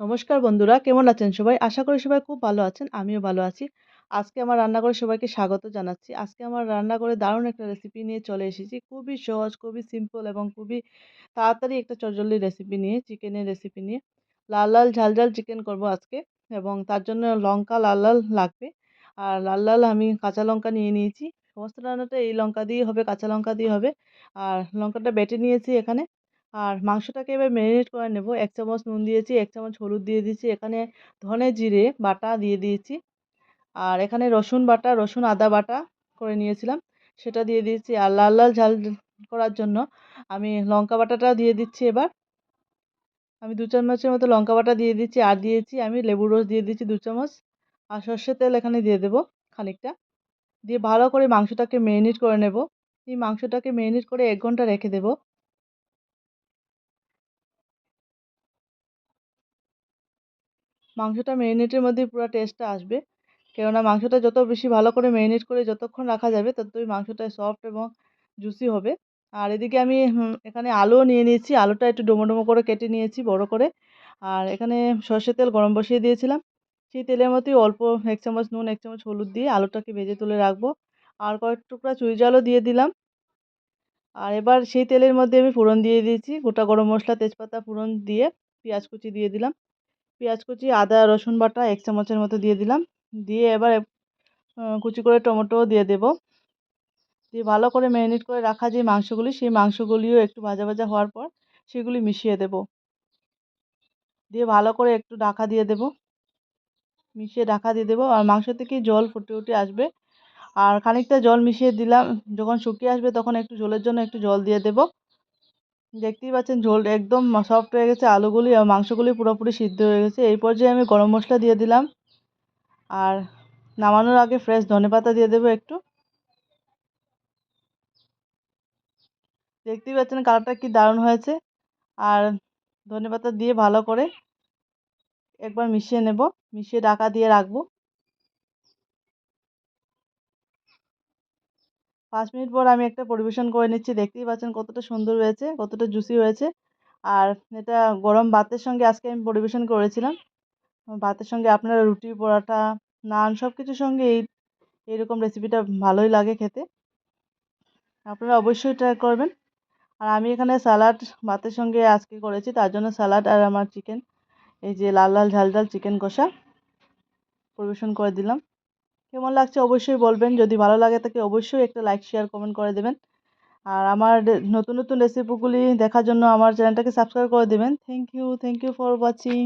নমস্কার বন্ধুরা, কেমন আছেন সবাই? আশা করি সবাই খুব ভালো আছেন, আমিও ভালো আছি। আজকে আমার রান্নাঘরে সবাইকে স্বাগত জানাচ্ছি। আজকে আমার রান্নাঘরে দারুণ একটা রেসিপি নিয়ে চলে এসেছি। খুবই সহজ, খুবই সিম্পল এবং খুবই তাড়াতাড়ি একটা চটজলদি রেসিপি নিয়ে, চিকেনের রেসিপি নিয়ে। লাল লাল, ঝাল ঝাল চিকেন করব আজকে এবং তার জন্য লঙ্কা লাল লাল লাগবে। আর লাল লাল আমি কাঁচা লঙ্কা নিয়ে নিয়েছি। সমস্ত রান্নাটা এই লঙ্কা দিয়ে হবে, কাঁচা লঙ্কা দিয়ে হবে। আর লঙ্কাটা বেটে নিয়েছি এখানে। আর মাংসটাকে এবার ম্যারিনেট করে নেব। এক চামচ নুন দিয়েছি, এক চামচ হলুদ দিয়ে দিয়েছি, এখানে ধনে জিরে বাটা দিয়ে দিয়েছি। আর এখানে রসুন বাটা, রসুন আদা বাটা করে নিয়েছিলাম, সেটা দিয়ে দিয়েছি। আর লাল লাল ঝাল করার জন্য আমি লঙ্কা বাটাটা দিয়ে দিচ্ছি এবার। আমি দু চামচের মতো লঙ্কা বাটা দিয়ে দিচ্ছি। আর দিয়েছি আমি লেবুর রস দিয়ে দিচ্ছি দু চামচ। আর সর্ষের তেল এখানে দিয়ে দেবো খানিকটা। দিয়ে ভালো করে মাংসটাকে ম্যারিনেট করে নেব। এই মাংসটাকে ম্যারিনেট করে এক ঘণ্টা রেখে দেবো। মাংসটা ম্যারিনেটের মধ্যেই পুরো টেস্টটা আসবে। কেননা মাংসটা যত বেশি ভালো করে ম্যারিনেট করে যতক্ষণ রাখা যাবে, ততই মাংসটা সফট এবং জুসি হবে। আর এদিকে আমি এখানে আলুও নিয়ে নিয়েছি। আলুটা একটু ডোমো ডোমো করে কেটে নিয়েছি বড় করে। আর এখানে সর্ষের তেল গরম বসিয়ে দিয়েছিলাম। সেই তেলের মধ্যেই অল্প এক চামচ নুন, এক চামচ হলুদ দিয়ে আলুটাকে ভেজে তুলে রাখব। আর কয়েক টুকরা চুই জালও দিয়ে দিলাম। আর এবার সেই তেলের মধ্যে আমি ফোড়ন দিয়ে দিয়েছি। গোটা গরম মশলা, তেজপাতা, ফোড়ন দিয়ে পেঁয়াজ কুচি দিয়ে দিলাম। পেঁয়াজ কুচি, আদা, রসুন বাটা এক চামচের মতো দিয়ে দিলাম। দিয়ে এবার কুচি করে টমেটোও দিয়ে দেব। দিয়ে ভালো করে ম্যারিনেট করে রাখা যে মাংসগুলি, সেই মাংসগুলিও একটু ভাজা ভাজা হওয়ার পর সেগুলি মিশিয়ে দেব। দিয়ে ভালো করে একটু ঢাকা দিয়ে দেব। মিশিয়ে ঢাকা দিয়ে দেবো। আর মাংস থেকে জল ফুটে উঠে আসবে। আর খানিকটা জল মিশিয়ে দিলাম। যখন শুকিয়ে আসবে তখন একটু ঝোলের জন্য একটু জল দিয়ে দেবো। দেখতেই পাচ্ছেন ঝোল একদম সফট হয়ে গেছে, আলুগুলি আর মাংসগুলি পুরোপুরি সিদ্ধ হয়ে গেছে। এই পর্যায়ে আমি গরম মশলা দিয়ে দিলাম। আর নামানোর আগে ফ্রেশ ধনেপাতা দিয়ে দেবো একটু। দেখতেই পাচ্ছেন কালারটা কি দারুণ হয়েছে। আর ধনেপাতা দিয়ে ভালো করে একবার মিশিয়ে নেব। মিশিয়ে ঢাকা দিয়ে রাখব। পাঁচ মিনিট পর আমি একটা পরিবেশন করে নিচ্ছি। দেখতেই পাচ্ছেন কতটা সুন্দর হয়েছে, কতটা জুসি হয়েছে। আর এটা গরম ভাতের সঙ্গে আজকে আমি পরিবেশন করেছিলাম। ভাতের সঙ্গে আপনারা রুটি, পরোটা, নান সব কিছুর সঙ্গে এই, এইরকম রেসিপিটা ভালোই লাগে খেতে। আপনারা অবশ্যই ট্রাই করবেন। আর আমি এখানে স্যালাড ভাতের সঙ্গে আজকে করেছি, তার জন্য স্যালাড আর আমার চিকেন এই যে লাল লাল ঝাল ঝাল চিকেন কষা পরিবেশন করে দিলাম। কেমন লাগছে অবশ্যই বলবেন। যদি ভালো লাগে তাকে অবশ্যই একটা লাইক শেয়ার কমেন্ট করে দেবেন। আর আমার নতুন নতুন রেসিপিগুলি দেখার জন্য আমার চ্যানেলটাকে সাবস্ক্রাইব করে দেবেন। Thank you thank you for watching